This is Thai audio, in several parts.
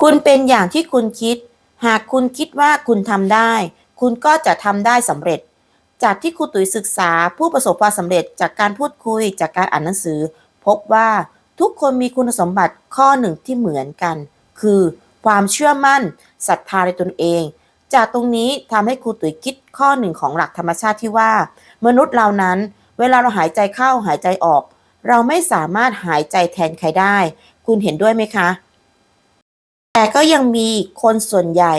คุณเป็นอย่างที่คุณคิด หากคุณคิดว่าคุณทำได้ คุณก็จะทำได้สำเร็จ จากที่ครูตุ๋ยศึกษาผู้ประสบความสำเร็จจากการพูดคุยจากการอ่านหนังสือ พบว่าทุกคนมีคุณสมบัติข้อหนึ่งที่เหมือนกัน คือ ความเชื่อมั่นศรัทธาในตนเอง จากตรงนี้ทำให้ครูตุ๋ยคิดข้อหนึ่งของหลักธรรมชาติที่ว่า มนุษย์เรานั้น เวลาเราหายใจเข้าหายใจออก เราไม่สามารถหายใจแทนใครได้ คุณเห็นด้วยไหมคะ แต่ก็ยังมีคนส่วนใหญ่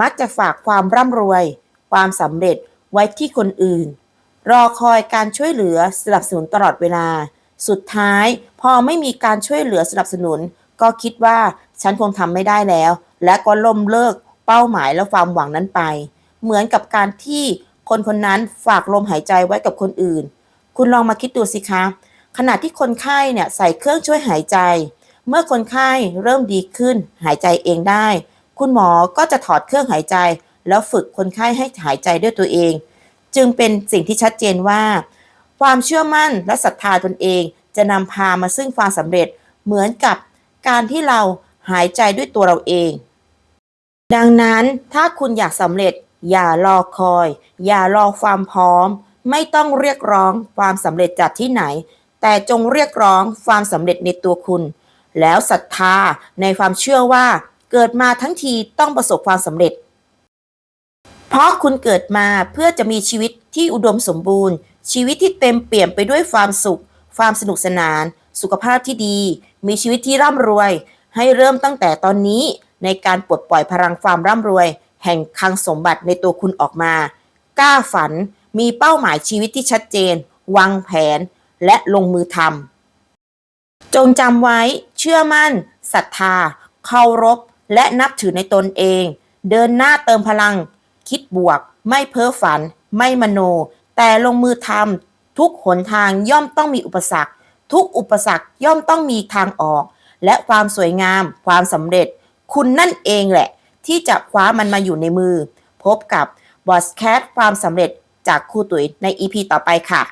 มักจะฝากความร่ำรวย ความสำเร็จไว้ที่คนอื่น รอคอยการช่วยเหลือสนับสนุนตลอดเวลา สุดท้ายพอไม่มีการช่วยเหลือสนับสนุน ก็คิดว่าฉันคงทำไม่ได้แล้ว และก็ล้มเลิกเป้าหมายและความหวังนั้นไป เหมือนกับการที่คนคนนั้นฝากลมหายใจไว้กับคนอื่น คุณลองมาคิดดูสิคะ ขณะที่คนไข้เนี่ยใส่เครื่องช่วยหายใจ เมื่อคนไข้เริ่มดีขึ้นหายใจเองได้ คุณหมอก็จะถอดเครื่องหายใจ แล้วฝึกคนไข้ให้หายใจด้วยตัวเอง จึงเป็นสิ่งที่ชัดเจนว่า ความเชื่อมั่นและศรัทธาตนเอง จะนำพามาซึ่งความสำเร็จเหมือนกับการที่เราหายใจด้วยตัวเราเอง ดังนั้นถ้าคุณอยากสำเร็จ อย่ารอคอย อย่ารอความพร้อม ไม่ต้องเรียกร้องความสำเร็จจากที่ไหน แต่จงเรียกร้องความสำเร็จในตัวคุณ แล้วศรัทธาในความเชื่อว่าเกิดมาทั้งทีต้องประสบความสำเร็จ เพราะคุณเกิดมาเพื่อจะมีชีวิตที่อุดมสมบูรณ์ ชีวิตที่เต็มเปี่ยมไปด้วยความสุข ความสนุกสนาน สุขภาพที่ดี มีชีวิตที่ร่ำรวย ให้เริ่มตั้งแต่ตอนนี้ในการปลดปล่อยพลังความร่ำรวย แห่งคลังสมบัติในตัวคุณออกมากล้าฝันมีเป้าหมายชีวิตที่ชัดเจน วางแผน และลงมือทำ จงจำไว้เชื่อมั่นศรัทธา เคารพ และนับถือในตนเอง เดินหน้าเติมพลัง คิดบวก ไม่เพ้อฝัน ไม่มโน แต่ลงมือทำทุกหนทางย่อมต้องมีอุปสรรค ทุกอุปสรรคย่อมต้องมีทางออก และความสวยงาม ความสำเร็จ คุณนั่นเองแหละ ที่จะคว้ามันมาอยู่ในมือ พบกับบอสแคทความสำเร็จจากครูตุ๋ยใน EP ต่อไปค่ะ